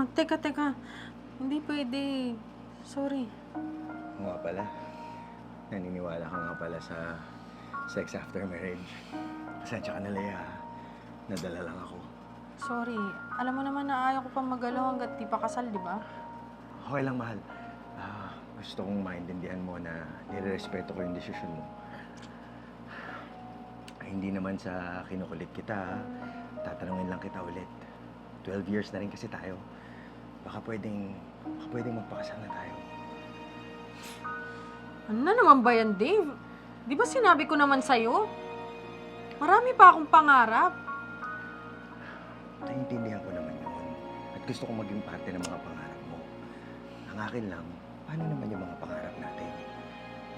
Ah, teka, teka. Hindi pwede. Sorry. Oo nga pala. Naniniwala ka nga pala sa sex after marriage. Pasensya ka na, Lea. Nadala lang ako. Sorry. Alam mo naman na ayaw ko pang magalaw hanggat di pa kasal, di ba? Okay lang, mahal. Ah, gusto kong maintindihan mo na nirerespeto ko yung desisyon mo. Ay, hindi naman sa kinukulit kita, ha? tatanungin lang kita ulit. 12 years na rin kasi tayo. Baka pwedeng, baka pwedeng magpakasal na tayo. Ano na naman ba yan, Dave? Di ba sinabi ko naman sa'yo? Marami pa akong pangarap. Naiintindihan ko naman yun. At gusto kong maging parte ng mga pangarap mo. Ang akin lang, paano naman yung mga pangarap natin?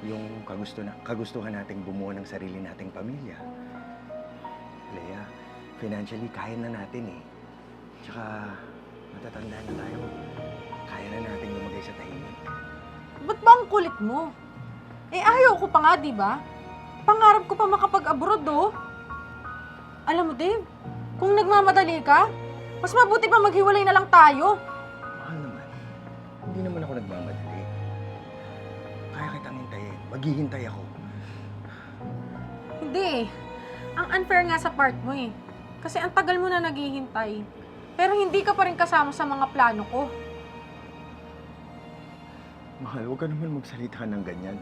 Yung kagusto na, kagustuhan nating bumuo ng sarili nating pamilya. Leia, financially, kaya na natin eh. Tsaka, matatanda na tayo. Kaya na nating lumagay sa tahimik. Ba't ba ang kulit mo? Eh, ayaw ko pa nga, di ba? Pangarap ko pa makapag-abroad, oh. Alam mo, Dave, kung nagmamadali ka, mas mabuti pa maghiwalay na lang tayo. Mahal naman. Hindi naman ako nagmamadali. Kaya kitang hintayin. Maghihintay ako. Hindi eh. Ang unfair nga sa part mo eh. Kasi ang tagal mo na naghihintay. Pero hindi ka pa rin kasama sa mga plano ko. Mahal, huwag ka naman magsalita ng ganyan.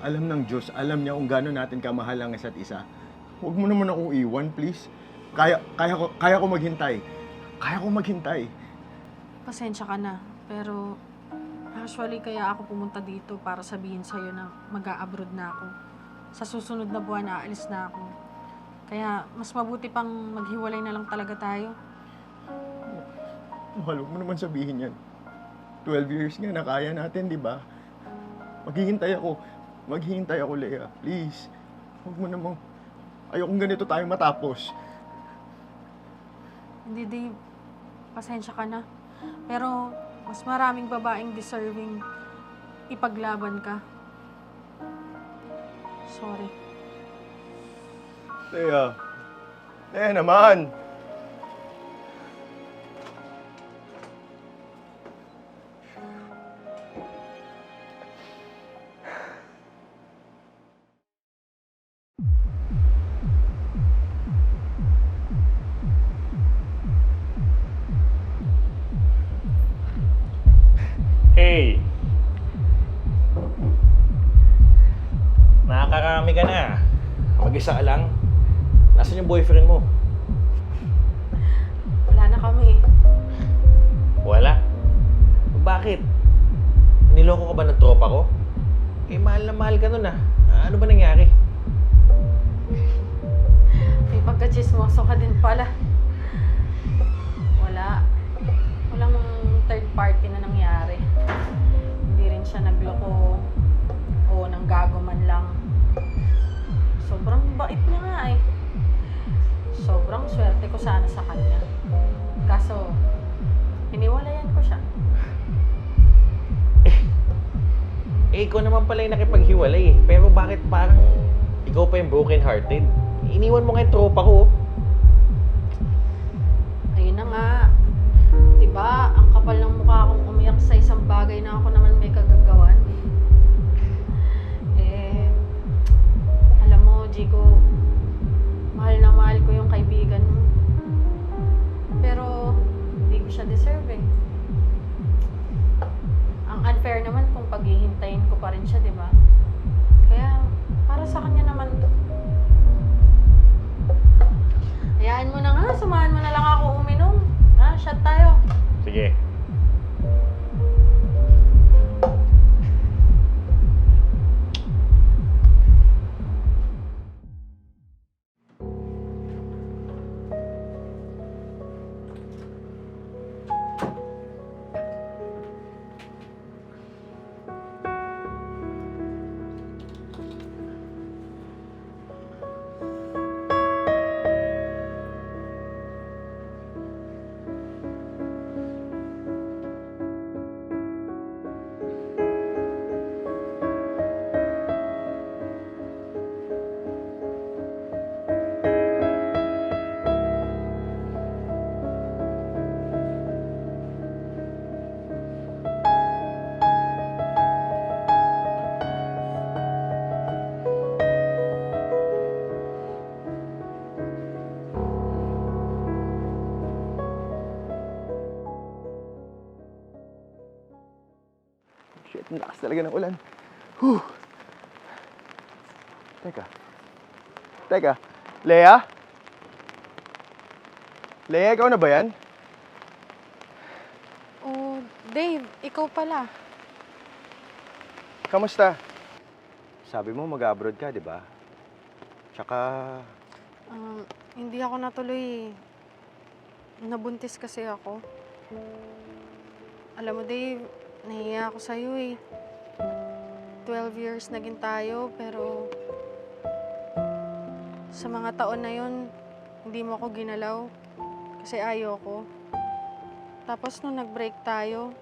Alam ng Diyos, alam niya kung gaano natin kamahal ang isa't isa. Huwag mo naman akong iwan, please. Kaya, kaya, ko, kaya ko maghintay. Kaya ko maghintay. Pasensya ka na. Pero actually kaya ako pumunta dito para sabihin sa'yo na mag-a-abroad na ako. Sa susunod na buwan, aalis na ako. Kaya mas mabuti pang maghiwalay na lang talaga tayo. Mahal, mo naman sabihin yan. 12 years nga na kaya natin, di ba? Maghihintay ako. Maghihintay ako, Lea. Please. Huwag mo namang... Ayokong ganito tayo matapos. Hindi, Dave. Pasensya ka na. Pero mas maraming babaeng deserving ipaglaban ka. Sorry. Lea. Lea naman. Nakakarami ka na. Mag-isa ka lang. Nasaan yung boyfriend mo? Wala na kami. Wala. Bakit? Niloko ka ba ng tropa ko? Eh, mahal na mahal ka nun ah. Ano ba nangyari? May pagka-chismoso ka din pala. Wala. Walang third party na nangyari. Sobrang bait niya nga eh. Sobrang swerte ko sana sa kanya. Kaso, hiniwalayan ko siya. Eh, ikaw naman pala yung nakipaghiwalay eh. Pero bakit parang ikaw pa yung broken hearted? Iniwan mo nga yung tropa ko. oh. Ayun na nga. Diba, ang kapal ng mukha akong umiyak sa isang bagay na ako naman pa rin siya, di ba? Kaya, para sa kanya naman to. Hayaan mo na nga, samahan mo na lang ako uminom. Ha, shot tayo. Sige. Shit, ang lakas talaga ng ulan. Whew. Teka. Teka. Lea? Lea, ikaw na ba yan? Oh, Dave, ikaw pala. Kamusta? Sabi mo mag-abroad ka, di ba? Tsaka, Um, hindi ako natuloy. Nabuntis kasi ako. Alam mo, Dave, nahiya ako sa'yo eh. 12 years naging tayo, pero sa mga taon na yon hindi mo ako ginalaw kasi ayoko. Tapos nung nag-break tayo,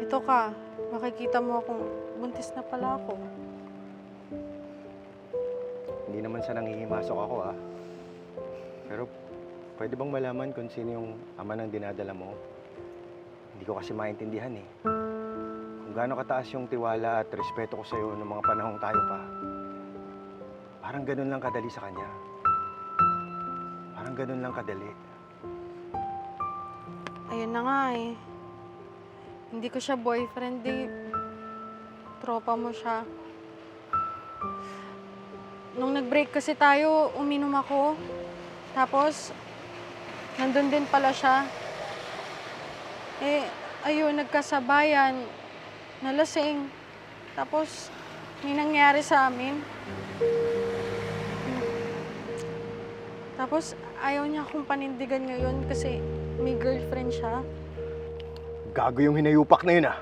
ito ka, makikita mo akong buntis na pala ako. hindi naman sa nangihimasok ako, ah. Pero, pwede bang malaman kung sino yung ama ng dinadala mo? Hindi ko kasi maintindihan, eh. Kung gaano kataas yung tiwala at respeto ko sa'yo noong mga panahong tayo pa. Parang ganun lang kadali sa kanya. Parang ganun lang kadali. Ayun na nga eh. Hindi ko siya boyfriend, di. Tropa mo siya. Nung nag-break kasi tayo, uminom ako. Tapos, nandun din pala siya. Eh, ayun, nagkasabayan. Nalasing. Tapos, may nangyari sa amin. Tapos, ayaw niya akong panindigan ngayon kasi may girlfriend siya. Gago yung hinayupak na yun, ah.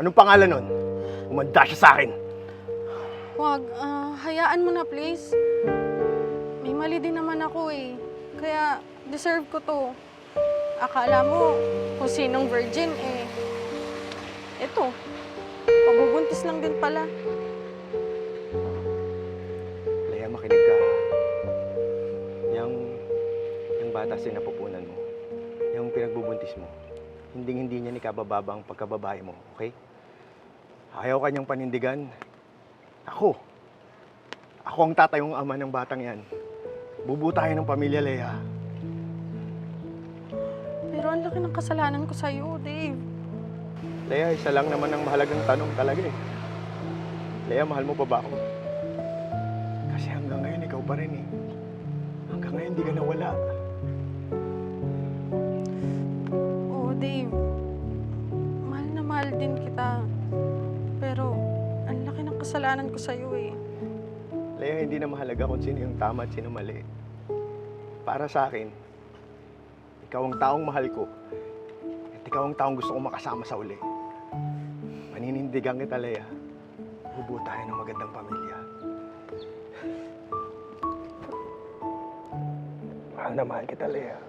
Anong pangalan nun? Umanda siya sa akin. Wag, ah, hayaan mo na please. May mali din naman ako eh. Kaya deserve ko to. Akala mo kung sinong virgin eh. Ito, pabubuntis lang din pala. Leia, makinig ka. Yang, yung bata sinapupunan mo, yung pinagbubuntis mo, hinding-hindi niya ni kabababa ang pagkababae mo, okay? Ayaw kanyang panindigan. Ako. Ako ang tatayong ama ng batang yan. Bubuo tayo ng pamilya, Leia. Pero ang laki ng kasalanan ko sa'yo, Dave. Leia, isa lang naman ang mahalagang tanong talaga eh. Leia, mahal mo pa ba ako? Kasi hanggang ngayon, ikaw pa rin eh. Hanggang ngayon, di ka nawala. Oo, Dave. Mahal na mahal din kita. Pero ang laki ng kasalanan ko sa'yo eh. Leia, hindi na mahalaga kung sino yung tama at sino mali. Para sa akin, ikaw ang taong mahal ko. At ikaw ang taong gusto kong makasama sa uli. Maninindigan kita, Leia. Bubuo tayo ng magandang pamilya. Mahal na mahal kita, Leia.